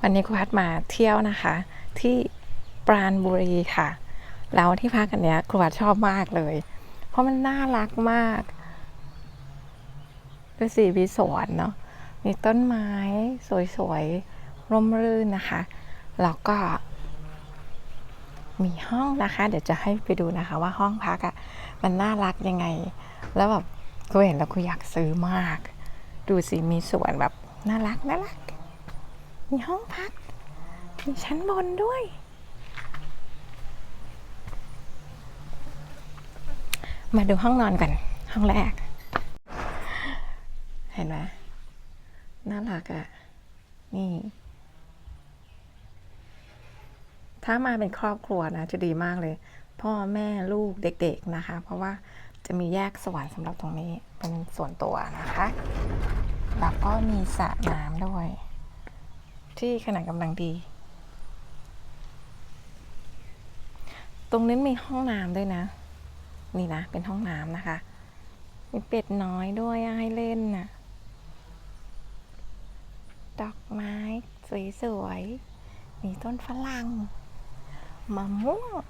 วันนี้ครูพัดมาเที่ยวนะคะ ที่ปราณบุรีค่ะ แล้วที่พักกันเนี้ยครูพัดชอบมากเลย เพราะมันน่ารักมากดูสิมีสวนเนาะมีต้นไม้สวยๆร่มรื่นนะคะ แล้วก็ มีห้องนะคะ เดี๋ยวจะให้ไปดูนะคะ ว่าห้องพักอะ่ะมันน่ารักยังไง แล้วแบบกูเห็นแล้วกูอยากซื้อมาก ดูสิมีสวนแบบน่ารักน่ารัก มีห้องพัก มีชั้นบนด้วย มาดูห้องนอนกัน ห้องแรก เห็นไหมน่ารักอะ่ะ นี่ ถ้ามาเป็นครอบครัวนะ จะดีมากเลย พ่อแม่ลูกเด็ก ๆนะคะ เพราะว่าจะมีแยกสวรรค์สำหรับตรงนี้เป็นส่วนตัวนะคะแล้วก็มีสระน้ำด้วย ที่ขนาดกำลังดี ตรงนี้มีห้องน้ำด้วยนะ นี่นะ เป็นห้องน้ำนะคะ มีเป็ดน้อยด้วยให้เล่นน่ะดอกไม้ สวยๆ มีต้นฝรั่งมะม่วง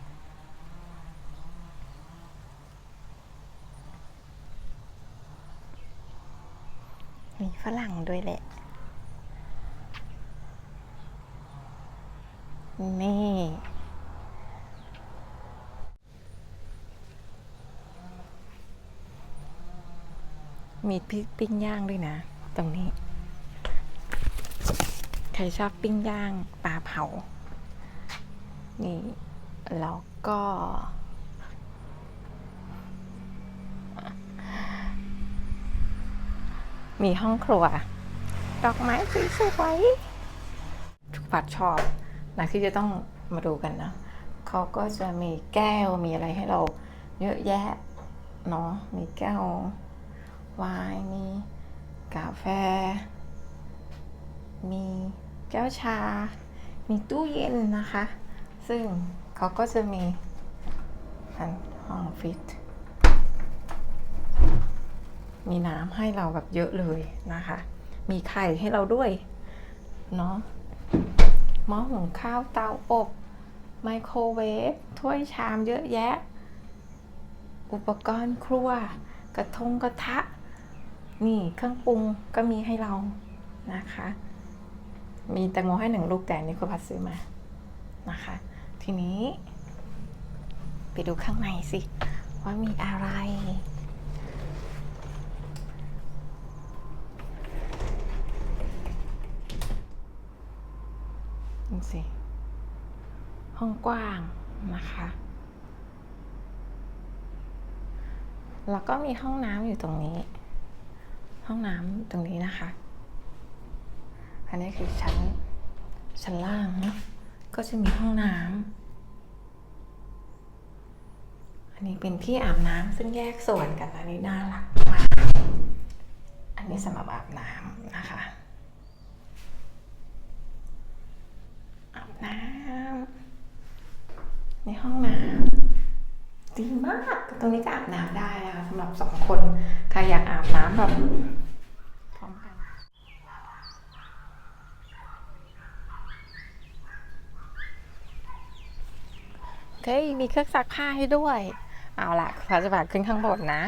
มีฝรั่งด้วยแหละ นี่ มีพริกปิ้งย่างด้วยนะ ตรงนี้ ใครชอบปิ้งย่างปลาเผา นี่ แล้วก็ มีห้องครัว ดอกไม้สวยๆทุกปัดชอบ นะที่จะต้องมาดูกันนะเขาก็จะมีแก้วมีอะไรให้เราเยอะแยะเนาะมีแก้วไวน์มีกาแฟ มีแก้วชา มีตู้เย็นนะคะ ซึ่งเขาก็จะมีอันห้องฟิต มีน้ำให้เราแบบเยอะเลยนะคะ มีไข่ให้เราด้วย เนาะ หม้อหุงข้าวเตาอบ ไมโครเวฟถ้วยชามเยอะแยะ อุปกรณ์ครัว กระทงกระทะ นี่เครื่องปรุงก็มีให้เรานะคะ มีแตงโมให้หนึ่งลูกแต่นนี่คุณพัดซื้อมานะคะ ทีนี้ ไปดูข้างในสิ ว่ามีอะไร ดูสิ ห้องกว้างนะคะ แล้วก็มีห้องน้ำอยู่ตรงนี้ ห้องน้ำตรงนี้นะคะ อันนี้คือชั้น ชั้นล่างเนอะก็จะมีห้องน้ำ อันนี้เป็นที่อาบน้ำซึ่งแยกส่วนกันอันนี้น่ารักมาก อันนี้สำหรับอาบน้ำนะคะ อาบน้ำ ในห้องน้ำดีมากตรงนี้ก็อาบน้ำได้นะคะสำหรับสองคนใครอยากอาบน้ำแบบพร้อมกันเฮ้ยมีเครื่องซักผ้าให้ด้วย เอาล่ะพาจะบาขึ้นข้างบนนะ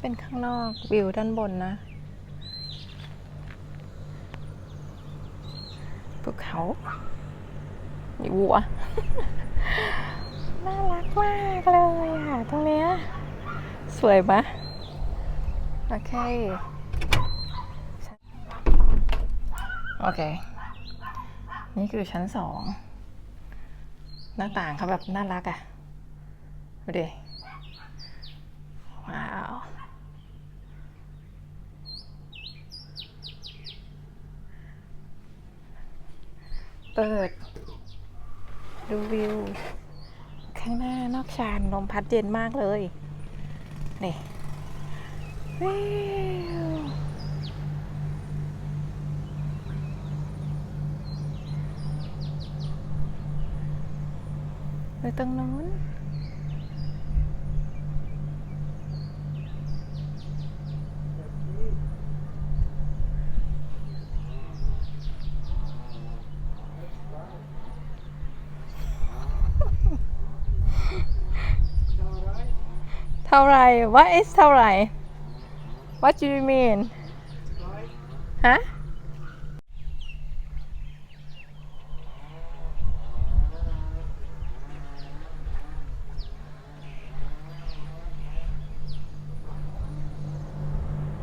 เป็นข้างนอกวิวด้านบนนะภูเขามีวัว น่ารักมากเลยอะ ตรงเนี้ย สวยปะโอเค โอเค นี่คือชั้นสอง หน้าต่างเขาแบบน่ารักอะ่ะดูดิ ว้าว เปิด ดูวิว ข้างหน้านอกชานลมพัดเย็นมากเลย นี่วิวไปตรงนู้น เท่าไร What is เท่าไร What do you mean ฮะ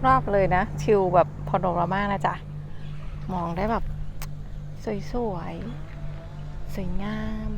รอบเลยนะชิลแบบพอโนรามานะจ๊ะ มองได้แบบ สวยๆ สวยงาม